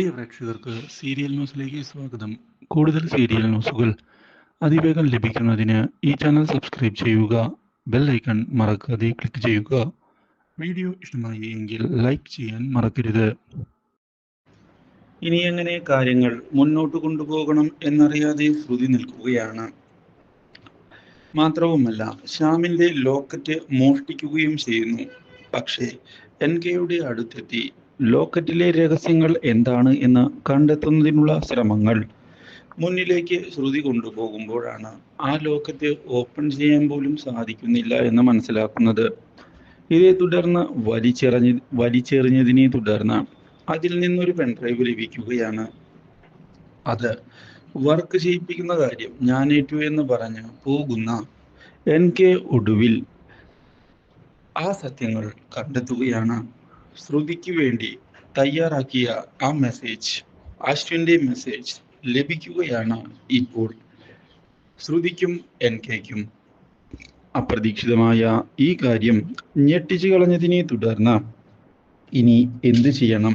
പ്രിയ പ്രേക്ഷകർക്ക് സീരിയൽ ന്യൂസിലേക്ക് സ്വാഗതം. കൂടുതൽ സീരിയൽ ന്യൂസുകൾ അതിവേഗം ലഭിക്കുന്നതിന് ഈ ചാനൽ സബ്സ്ക്രൈബ് ചെയ്യുക ബെൽ ഐക്കൺ മറക്കാതെ ക്ലിക്ക് ചെയ്യുക. വീഡിയോ ഇഷ്ടമായി എങ്കിൽ ലൈക്ക് ചെയ്യാൻ മറക്കരുത്. ഇനി എങ്ങനെ കാര്യങ്ങൾ മുന്നോട്ട് കൊണ്ടുപോകണം എന്നറിയാതെ ശ്രുതി നിൽക്കുകയാണ്. മാത്രവുമല്ല ശ്യാമിന്റെ ലോക്കറ്റ് മോഷ്ടിക്കുകയും ചെയ്യുന്നു. പക്ഷേ എൻ കെയുടെ അടുത്തെത്തി ലോക്കറ്റിലെ രഹസ്യങ്ങൾ എന്താണ് എന്ന് കണ്ടെത്തുന്നതിനുള്ള ശ്രമങ്ങൾ. മുന്നിലേക്ക് ശ്രുതി കൊണ്ടുപോകുമ്പോഴാണ് ആ ലോക്കറ്റ് ഓപ്പൺ ചെയ്യാൻ പോലും സാധിക്കുന്നില്ല എന്ന് മനസ്സിലാക്കുന്നത്. ഇതേ തുടർന്ന് വലിച്ചെറിഞ്ഞ വലിച്ചെറിഞ്ഞതിനെ തുടർന്ന് അതിൽ നിന്നൊരു പെൻഡ്രൈവ് ലഭിക്കുകയാണ്. അത് വർക്ക് ചെയ്യിപ്പിക്കുന്ന കാര്യം ഞാൻ ഏറ്റു എന്ന് പറഞ്ഞ് പോകുന്ന എൻ കെ ഒടുവിൽ ആ സത്യങ്ങൾ കണ്ടെത്തുകയാണ്. ശ്രുതിക്ക് വേണ്ടി തയ്യാറാക്കിയ ആ മെസ്സേജ് അശ്വിന്റെ മെസ്സേജ് ലഭിക്കുകയാണ് ഇപ്പോൾ. ശ്രുതിക്കും എൻ കെക്കും അപ്രതീക്ഷിതമായ ഈ കാര്യം ഞെട്ടിച്ചു കളഞ്ഞതിനെ തുടർന്ന് ഇനി എന്ത് ചെയ്യണം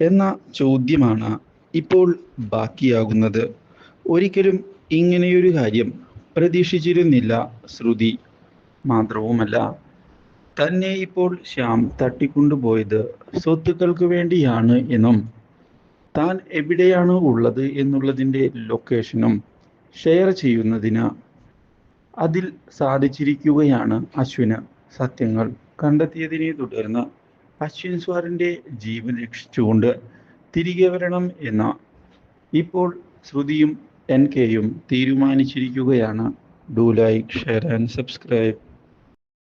എന്ന ചോദ്യമാണ് ഇപ്പോൾ ബാക്കിയാകുന്നത്. ഒരിക്കലും ഇങ്ങനെയൊരു കാര്യം പ്രതീക്ഷിച്ചിരുന്നില്ല ശ്രുതി. മാത്രവുമല്ല തന്നെ ഇപ്പോൾ ശ്യാം തട്ടിക്കൊണ്ടുപോയത് സ്വത്തുക്കൾക്ക് വേണ്ടിയാണ് എന്നും താൻ എവിടെയാണ് ഉള്ളത് എന്നുള്ളതിന്റെ ലൊക്കേഷനും ഷെയർ ചെയ്യുന്നതിന് അതിൽ സാധിച്ചിരിക്കുകയാണ് അശ്വിന്. സത്യങ്ങൾ കണ്ടെത്തിയതിനെ തുടർന്ന് അശ്വിൻ സ്വാറിന്റെ ജീവൻ രക്ഷിച്ചുകൊണ്ട് തിരികെ വരണം എന്ന ഇപ്പോൾ ശ്രുതിയും എൻ കെയും തീരുമാനിച്ചിരിക്കുകയാണ്. Do like share and subscribe